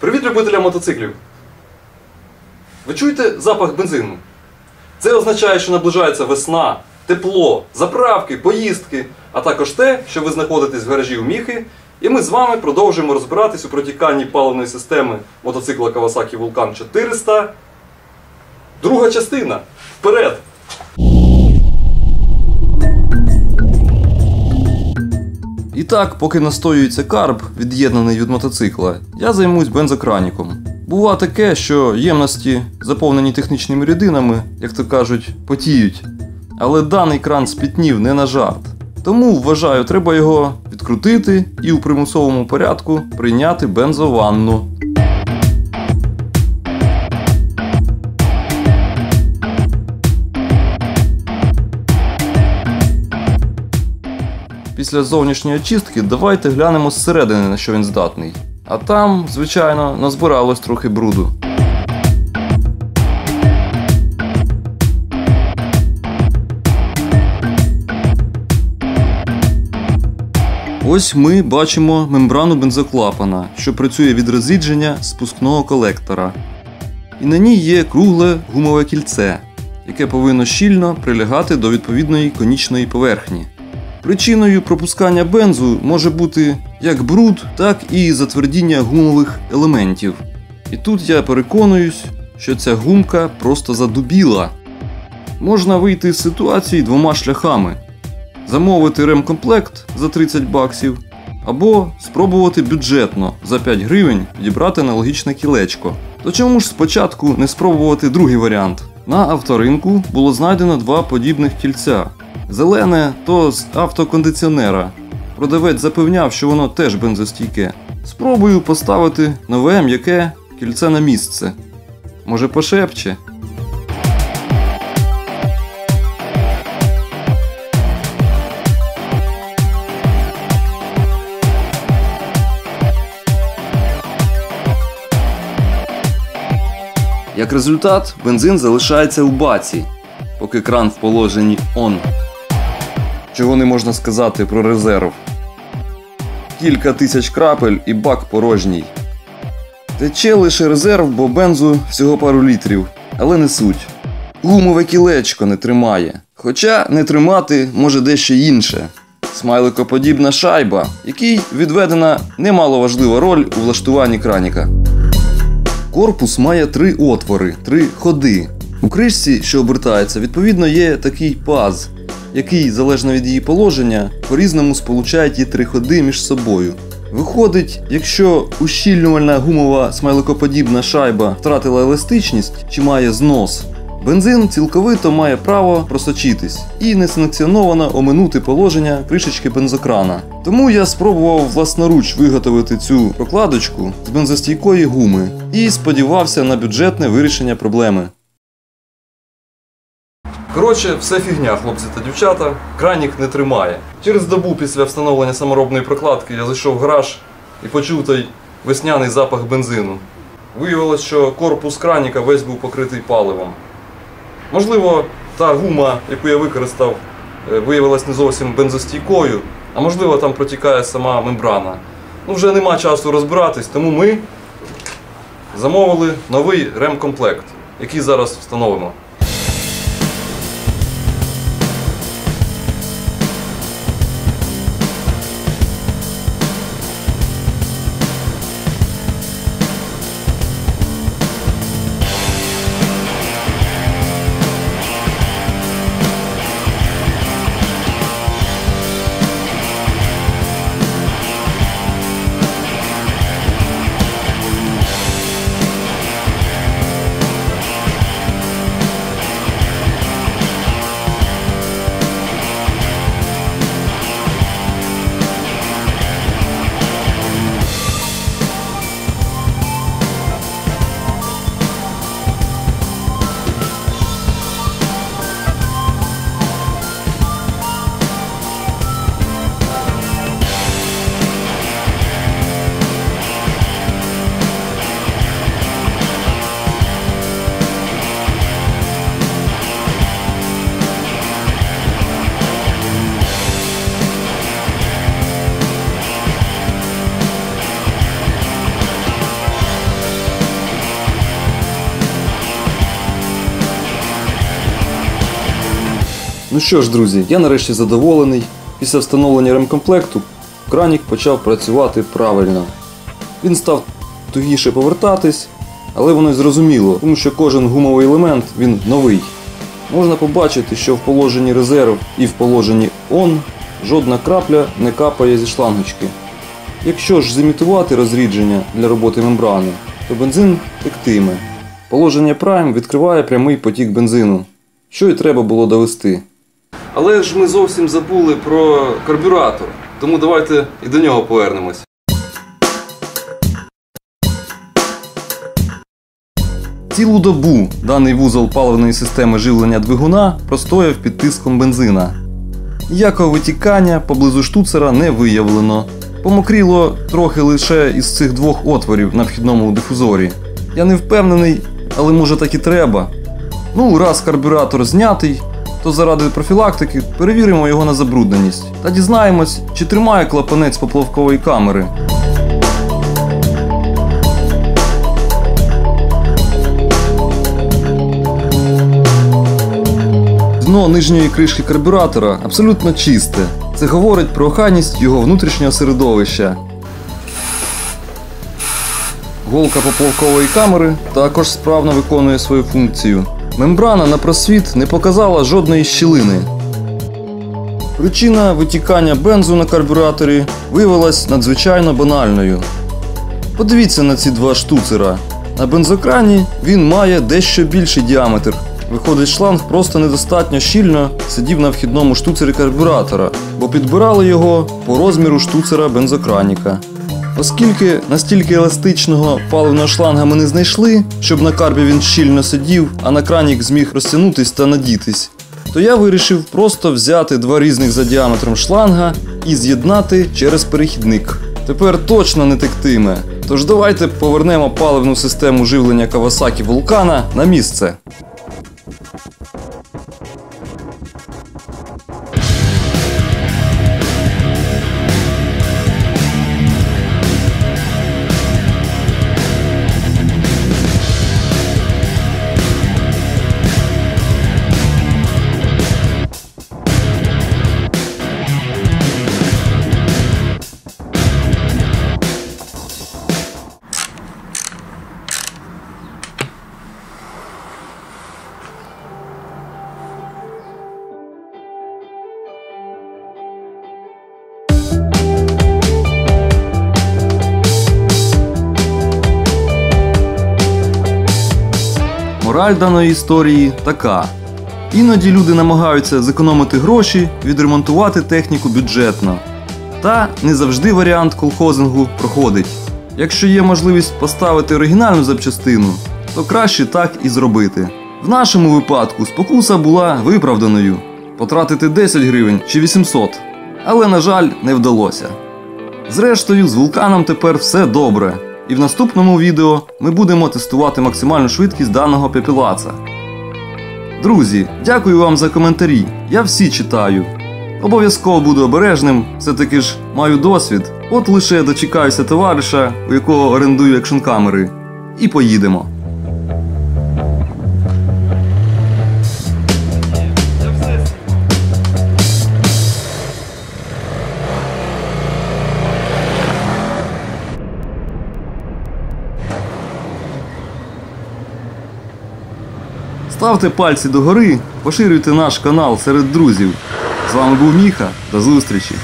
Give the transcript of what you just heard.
Привіт любителям мотоциклів! Ви чуєте запах бензину? Це означає, що наближається весна, тепло, заправки, поїздки, а також те, що ви знаходитесь в гаражі у міхи, і ми з вами продовжуємо розбиратись у протіканні паливної системи мотоцикла Kawasaki Vulcan 400. Друга частина. Вперед! І так, поки настоюється карб, від'єднаний від мотоцикла, я займусь бензокраніком. Бува таке, що ємності, заповнені технічними рідинами, як то кажуть, потіють. Але даний кран спітнів не на жарт. Тому вважаю, треба його відкрутити і у примусовому порядку прийняти бензованну. Після зовнішньої очистки давайте глянемо зсередини, на що він здатний. А там, звичайно, назбиралось трохи бруду. Ось ми бачимо мембрану бензоклапана, що працює від розрідження спускного колектора. І на ній є кругле гумове кільце, яке повинно щільно прилягати до відповідної конічної поверхні. Причиною пропускання бензу може бути як бруд, так і затвердіння гумових елементів. І тут я переконуюсь, що ця гумка просто задубіла. Можна вийти з ситуації двома шляхами: замовити ремкомплект за 30 баксів, або спробувати бюджетно за 5 гривень підібрати аналогічне кілечко. То чому ж спочатку не спробувати другий варіант? На авторинку було знайдено два подібних кільця. Зелене то з автокондиціонера. Продавець запевняв, що воно теж бензостійке. Спробую поставити нове м'яке кільце на місце. Може пошепче? Як результат, бензин залишається у баці, поки кран в положенні ON. Чого не можна сказати про резерв. Кілька тисяч крапель і бак порожній. Тече лише резерв, бо бензу всього пару літрів, але не суть. Гумове кілечко не тримає. Хоча не тримати може дещо інше. Смайликоподібна шайба, якій відведена немаловажлива роль у влаштуванні краніка. Корпус має три отвори, три ходи. У кришці, що обертається, відповідно є такий паз, який, залежно від її положення, по-різному сполучає ті три ходи між собою. Виходить, якщо ущільнювальна гумова смайликоподібна шайба втратила еластичність чи має знос, бензин цілковито має право просочитись і несанкціоновано оминути положення кришечки бензокрана. Тому я спробував власноруч виготовити цю прокладочку з бензостійкої гуми і сподівався на бюджетне вирішення проблеми. Коротше, все фігня, хлопці та дівчата. Кранік не тримає. Через добу після встановлення саморобної прокладки я зайшов в гараж і почув той весняний запах бензину. Виявилось, що корпус краніка весь був покритий паливом. Можливо, та гума, яку я використав, е, виявилась не зовсім бензостійкою, а можливо там протікає сама мембрана. Ну, вже нема часу розбиратись, тому ми замовили новий ремкомплект, який зараз встановимо. Ну що ж, друзі, я нарешті задоволений. Після встановлення ремкомплекту кранік почав працювати правильно. Він став тугіше повертатись, але воно й зрозуміло, тому що кожен гумовий елемент він новий. Можна побачити, що в положенні резерв і в положенні ON жодна крапля не капає зі шлангочки. Якщо ж зімітувати розрідження для роботи мембрани, то бензин тектиме. Положення Prime відкриває прямий потік бензину, що й треба було довести. Але ж ми зовсім забули про карбюратор, тому давайте і до нього повернемось. Цілу добу даний вузол паливної системи живлення двигуна простояв під тиском бензина. Ніякого витікання поблизу штуцера не виявлено. Помокріло трохи лише із цих двох отворів на вхідному дифузорі. Я не впевнений, але може так і треба. Ну, раз карбюратор знятий, то заради профілактики перевіримо його на забрудненість та дізнаємось, чи тримає клапанець поплавкової камери. Дно нижньої кришки карбюратора абсолютно чисте. Це говорить про охайність його внутрішнього середовища. Голка поплавкової камери також справно виконує свою функцію. Мембрана на просвіт не показала жодної щілини. Причина витікання бензу на карбюраторі виявилась надзвичайно банальною. Подивіться на ці два штуцера. На бензокрані він має дещо більший діаметр. Виходить, шланг просто недостатньо щільно сидів на вхідному штуцері карбюратора, бо підбирали його по розміру штуцера бензокраніка. Оскільки настільки еластичного паливного шланга ми не знайшли, щоб на карбі він щільно сидів, а на кранік зміг розтягнутись та надітись, то я вирішив просто взяти два різних за діаметром шланга і з'єднати через перехідник. Тепер точно не тектиме. Тож давайте повернемо паливну систему живлення Kawasaki Vulcana на місце. Мораль даної історії така: іноді люди намагаються зекономити гроші, відремонтувати техніку бюджетно. Та не завжди варіант колхозингу проходить. Якщо є можливість поставити оригінальну запчастину, то краще так і зробити. В нашому випадку спокуса була виправданою потратити 10 гривень чи 800, але, на жаль, не вдалося. Зрештою, з вулканом тепер все добре. І в наступному відео ми будемо тестувати максимальну швидкість даного пепілаца. Друзі, дякую вам за коментарі. Я всі читаю. Обов'язково буду обережним, все-таки ж маю досвід. От лише дочекаюся товариша, у якого орендую екшн камери. І поїдемо. Ставте пальці догори, поширюйте наш канал серед друзів. З вами був Міха. До зустрічі!